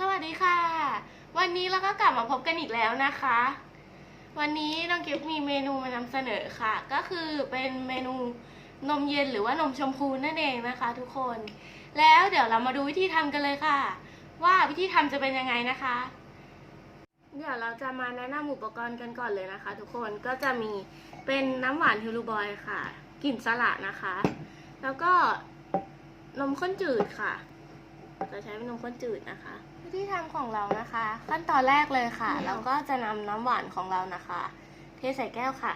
สวัสดีค่ะ วันนี้เราก็กลับมาพบกันอีกแล้วนะคะ วันนี้น้องกิฟมีเมนูมานำเสนอค่ะ ก็คือเป็นเมนูนมเย็นหรือว่านมชมพูนั่นเองนะคะ ทุกคน แล้วเดี๋ยวเรามาดูวิธีทำกันเลยค่ะ ว่าวิธีทำจะเป็นยังไงนะคะ เดี๋ยวเราจะมาแนะนำอุปกรณ์กันก่อนเลยนะคะ ทุกคนก็จะมีเป็นน้ำหวานฮิลูบอยค่ะกลิ่นสละนะคะ แล้วก็นมข้นจืดค่ะ จะใช้เป็นนมข้นจืดนะคะวิธีทำของเรานะคะ ขั้นตอนแรกเลยค่ะ เราก็จะนำน้ำหวานของเรานะคะ เทใส่แก้วค่ะ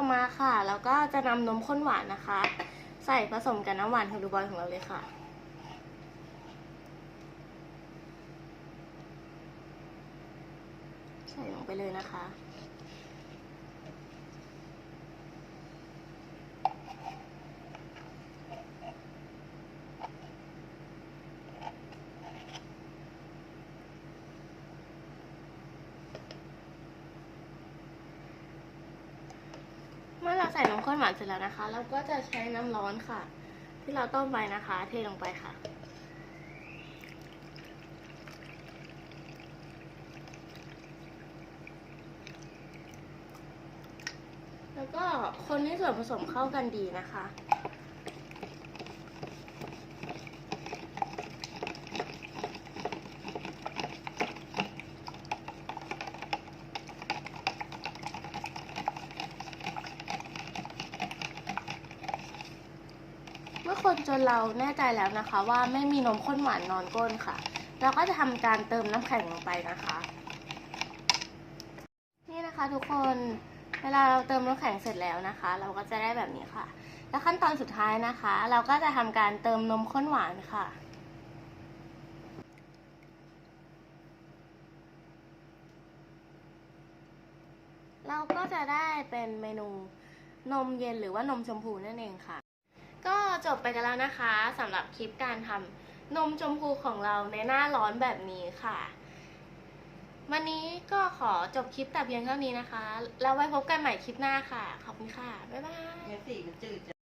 ต่อมาค่ะ แล้วก็จะนำนมข้นหวานนะคะ ใส่ผสมกับน้ำหวานของลูบอยของเราเลยค่ะใส่ลงไปเลยนะคะ เมื่อเรา ใส่นมข้นหวานเสร็จแล้วนะคะ เราก็จะใช้น้ำร้อนค่ะ ที่เราต้มไปนะคะ เทลงไปค่ะ แล้วก็คนให้ส่วนผสมเข้ากันดีนะคะ มื่อคนจนเราแน่ใจแล้วนะคะ ว่าไม่มีนมข้นหวานนอนก้นค่ะ เราก็จะทำการเติมน้ำแข็งลงไปนะคะ นี่นะคะทุกคนเวลาเราเติมน้ำแข็งเสร็จแล้วนะคะ เราก็จะได้แบบนี้ค่ะ แล้วขั้นตอนสุดท้ายนะคะ เราก็จะทำการเติมนมข้นหวานค่ะเราก็จะได้เป็นเมนูนมเย็นหรือว่านมชมพูนั่นเองค่ะ จบไปกันแล้วนะคะสำหรับคลิปการทำนมชมพูของเราในหน้าร้อนแบบนี้ค่ะ วันนี้ก็ขอจบคลิปแต่เพียงเท่านี้นะคะ แล้วไว้พบกันใหม่คลิปหน้าค่ะ ขอบคุณค่ะ บ๊ายบาย เนื้อสีมันจืด